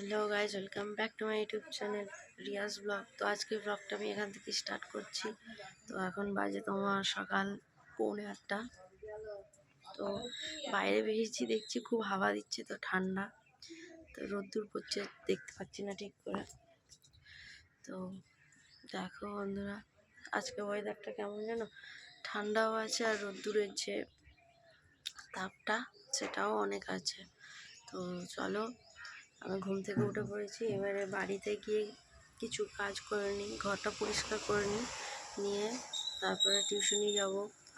Hello guys welcome back to my YouTube channel Riyaz blog. তো আজকে ব্লগটা আমি এখান থেকে স্টার্ট করছি। তো এখন বাজে তোমার সকাল পৌনে আটটা। তো বাইরে বেরিয়েছি, দেখছি খুব হাওয়া দিচ্ছে, তো ঠান্ডা। তো রোদ্দুর পড়ছে, দেখতে পাচ্ছি না ঠিক করে। তো দেখো বন্ধুরা, আজকে ওয়েদারটা কেমন যেন ঠান্ডাও আছে আর রোদ্দুরের যে তাপটা, সেটাও অনেক আছে। তো চলো আমি ঘুম থেকে উঠে পড়েছি, এবারে বাড়িতে গিয়ে কিছু কাজ করে নিই ঘরটা পরিষ্কার করে নিই নিয়ে তারপরে টিউশনি যাব।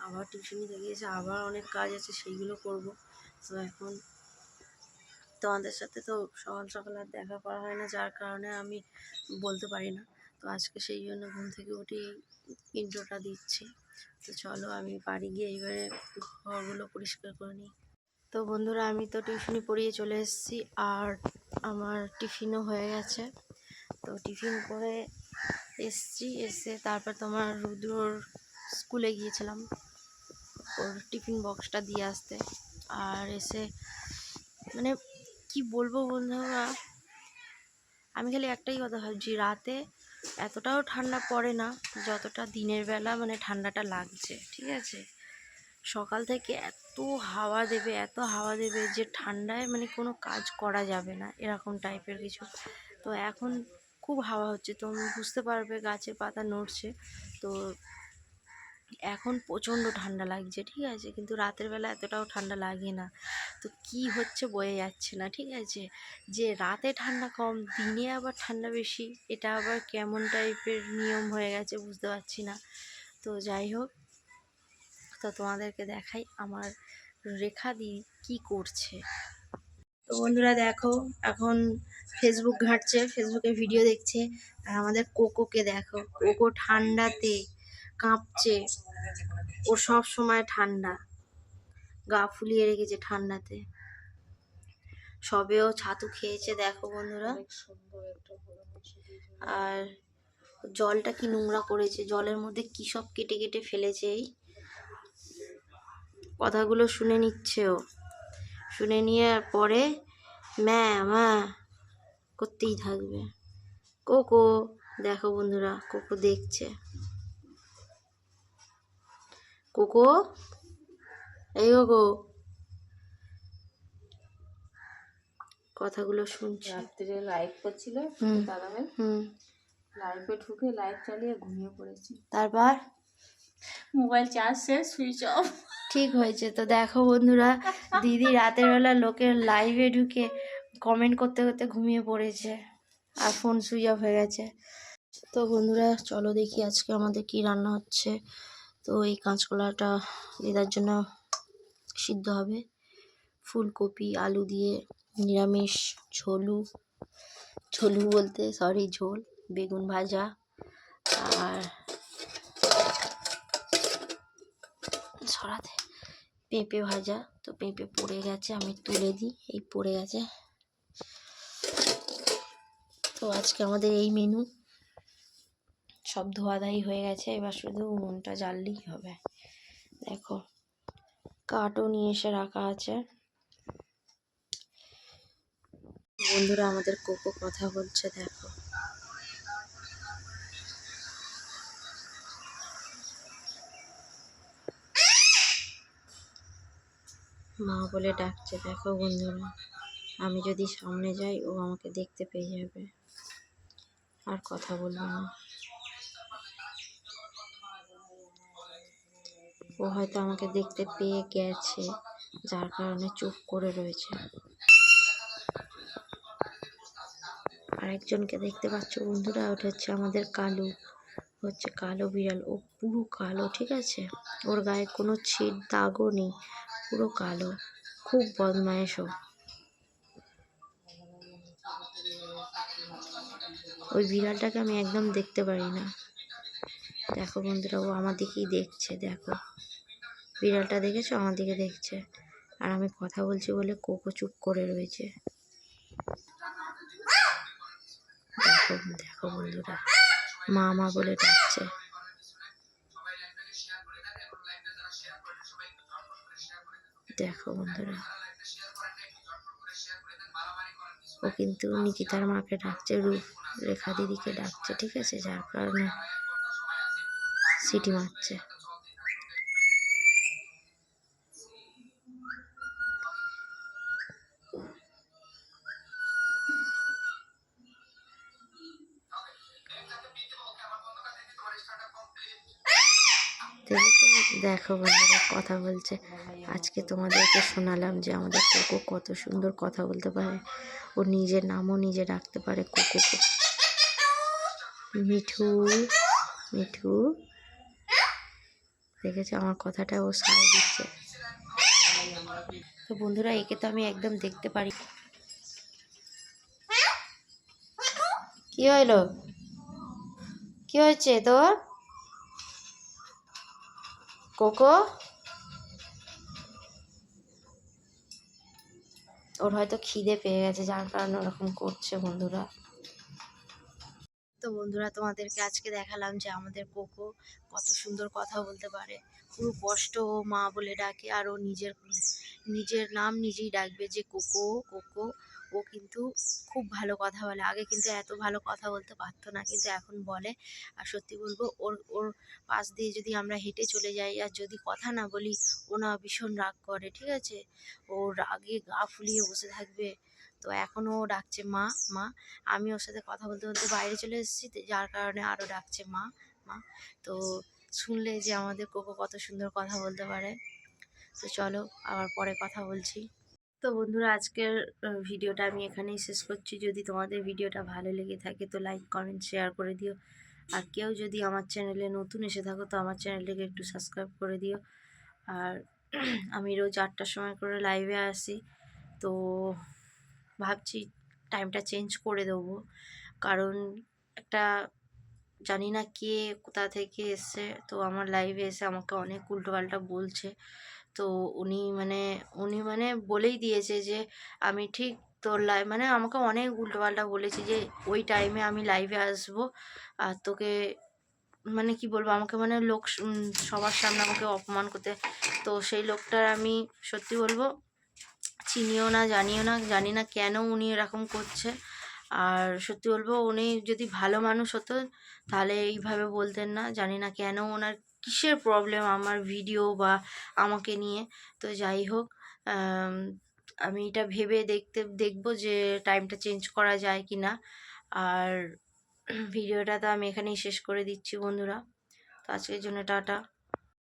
আবার টিউশনি থেকে এসে আবার অনেক কাজ আছে, সেইগুলো করব। তো এখন তোমাদের সাথে তো সকাল সকাল আর দেখা করা হয় না, যার কারণে আমি বলতে পারি না। তো আজকে সেই জন্য ঘুম থেকে উঠে ইন্ট্রোটা দিচ্ছি। তো চলো আমি বাড়ি গিয়ে এইবারে ঘরগুলো পরিষ্কার করে নিই। তো বন্ধুরা, আমি তো টিউশনি পড়িয়ে চলে এসেছি, আর আমার টিফিনও হয়ে গেছে। তো টিফিন করে এসছি, এসে তারপর তোমার রুদ্রর স্কুলে গিয়েছিলাম ওর টিফিন বক্সটা দিয়ে আসতে। আর এসে মানে কি বলব বন্ধুরা, আমি খালি একটাই কথা ভাবছি, রাতে এতটাও ঠান্ডা পড়ে না যতটা দিনের বেলা মানে ঠান্ডাটা লাগছে, ঠিক আছে? সকাল থেকে এত হাওয়া দেবে, এত হাওয়া দেবে যে ঠান্ডায় মানে কোনো কাজ করা যাবে না এরকম টাইপের কিছু। তো এখন খুব হাওয়া হচ্ছে। তো বুঝতে পারবে গাছের পাতা নড়ছে। তো এখন প্রচণ্ড ঠান্ডা লাগছে, ঠিক আছে? কিন্তু রাতের বেলা এতটাও ঠান্ডা লাগে না। তো কি হচ্ছে বয়ে যাচ্ছে না, ঠিক আছে? যে রাতে ঠান্ডা কম, দিনে আবার ঠান্ডা বেশি, এটা আবার কেমন টাইপের নিয়ম হয়ে গেছে বুঝতে পারছি না। তো যাই হোক তো তোমাদেরকে দেখাই আমার রেখা দি কি করছে। তো বন্ধুরা দেখো এখন ফেসবুক ঘাঁটছে ফেসবুকে ভিডিও দেখছে আর আমাদের কোকোকে দেখো। কোকো ঠান্ডাতে কাঁপছে ও সব সময় ঠান্ডা। গা ফুলিয়ে রেখেছে ঠান্ডাতে। সবেও ছাতু খেয়েছে দেখো বন্ধুরা। আর জলটা কি নোংরা করেছে জলের মধ্যে কি সব কেটে কেটে ফেলেছে এই কথাগুলো শুনে নিচ্ছে ও শুনে নিয়ে পরে ম্যা মা করতেই থাকবে। কোকো দেখো বন্ধুরা কোকো দেখছে। কোকো এই কোকো। কথাগুলো শুনছে। রাত্রে লাইভ করছিল হুম। লাইভে ঢুকে লাইভ চালিয়ে ঘুমিয়ে পড়েছি। তারপর? মোবাইল চার্জ শেষ সুইচ অফ ঠিক হয়েছে। তো দেখো বন্ধুরা, দিদি রাতের বেলা লোকের লাইভে ঢুকে কমেন্ট করতে করতে ঘুমিয়ে পড়েছে আর ফোন সুইচ অফ হয়ে গেছে। তো বন্ধুরা, চলো দেখি আজকে আমাদের কি রান্না হচ্ছে। তো এই কাঁচকলাটা দিদার জন্য সিদ্ধ হবে। ফুলকপি, আলু দিয়ে নিরামিষ, ঝোলু। ঝোলু বলতে সরি ঝোল, বেগুন ভাজা আর ছড়াতে পেঁপে ভাজা। তো পেঁপে পড়ে গেছে, আমি তুলে দিই। এই পড়ে গেছে। তো আজকে আমাদের এই মেনু সব ধোয়াধাই হয়ে গেছে, এবার শুধু উনুনটা জ্বাললেই হবে। দেখো, কাঠও নিয়ে এসে রাখা আছে। বন্ধুরা, আমাদের কোকো কথা বলছে, দেখো। মা বলে ডাকছে, দেখো বন্ধুরা, আমি যদি সামনে যাই, ও আমাকে দেখতে পেয়ে যাবে। আর কথা বলব না। ও হয়তো আমাকে দেখতে পেয়ে গেছে, যার কারণে চুপ করে রয়েছে। আরেকজনকে দেখতে পাচ্ছ বন্ধুরা, ওটা হচ্ছে আমাদের কালু। হচ্ছে কালো বিড়াল, ও পুরো কালো, ঠিক আছে? ওর গায়ে কোনো ছিট দাগও নেই। পুরো কালো, খুব বদমায়েশ ও। ওই বিড়ালটাকে আমি একদম দেখতে পারি না। দেখো বন্ধুরা, ও আমার দিকেই দেখছে, দেখো। বিড়ালটা দেখেছ? আমার দিকে দেখছে। আর আমি কথা বলছি বলে কোকো চুপ করে রয়েছে। দেখো দেখো বন্ধুরা, মা মা বলে ডাকছে। দেখো বন্ধুরা। ও কিন্তু নিকিতার মাকে ডাকছে, রূপ রেখা দিদিকে ডাকছে, ঠিক আছে? যার কারণে সিটি মারছে। দেখো বন্ধুরা, কথা বলছে। আজকে তোমাদেরকে শোনালাম যে আমাদের কোকো কত সুন্দর কথা বলতে পারে। ও নিজের নামও নিজে ডাকতে পারে কোকো মিঠু মিঠু। দেখেছ আমার কথাটা ও সায় দিচ্ছে। তো বন্ধুরা, একে তো আমি একদম দেখতে পারি। কি হইল? কি হয়েছে তোর? কোকো? ওর হয়তো খিদে পেয়ে গেছে, যার কারণে ওরকম করছে বন্ধুরা। তো বন্ধুরা, তোমাদেরকে আজকে দেখালাম যে আমাদের কোকো কত সুন্দর কথা বলতে পারে। পুরো কষ্ট ও মা বলে ডাকে, আর ও নিজের নিজের নাম নিজেই ডাকবে যে কোকো কোকো। ও কিন্তু খুব ভালো কথা বলে। আগে কিন্তু এত ভালো কথা বলতে পারতো না, কিন্তু এখন বলে। আর সত্যি বলব, ওর ওর পাশ দিয়ে যদি আমরা হেঁটে চলে যাই আর যদি কথা না বলি, ও না ভীষণ রাগ করে, ঠিক আছে? ও রাগে গা ফুলিয়ে বসে থাকবে। তো এখনও ও ডাকছে মা মা, আমি ওর সাথে কথা বলতে বলতে বাইরে চলে এসেছি যার কারণে আরও ডাকছে মা মা। তো শুনলে যে আমাদের কোকো কত সুন্দর কথা বলতে পারে। তো চলো আবার পরে কথা বলছি। তো বন্ধুরা, আজকের ভিডিওটা আমি এখানেই শেষ করছি। যদি তোমাদের ভিডিওটা ভালো লেগে থাকে তো লাইক, কমেন্ট, শেয়ার করে দিও। আর কেউ যদি আমার চ্যানেলে নতুন এসে থাকো তো আমার চ্যানেলটাকে একটু সাবস্ক্রাইব করে দিও। আর আমি রোজ আটটার সময় করে লাইভে আসি। তো ভাবছি টাইমটা চেঞ্জ করে দেবো। কারণ একটা জানি না কে কোথা থেকে এসছে। তো আমার লাইভে এসে আমাকে অনেক উল্টোপাল্টা বলছে। তো উনি মানে উনি মানে বলেই দিয়েছে যে, আমি ঠিক তোর লাইভ মানে আমাকে অনেক উল্টোপাল্টা বলেছে যে, ওই টাইমে আমি লাইভে আসব আর তোকে মানে কি বলব, আমাকে মানে লোক সবার সামনে আমাকে অপমান করতে। তো সেই লোকটার আমি সত্যি বলব, চিনিও না, জানিও না, জানি না কেন উনি এরকম করছে। আর সত্যি বলব উনি যদি ভালো মানুষ হতো, তাহলে এইভাবে বলতেন না। জানি না কেন ওনার কিসের প্রবলেম আমার ভিডিও বা আমাকে নিয়ে। তো যাই হোক, আমি এটা ভেবে দেখতে, দেখব যে টাইমটা চেঞ্জ করা যায় কি না আর ভিডিওটা তো আমি এখানেই শেষ করে দিচ্ছি বন্ধুরা। তো আজকের জন্য টাটা।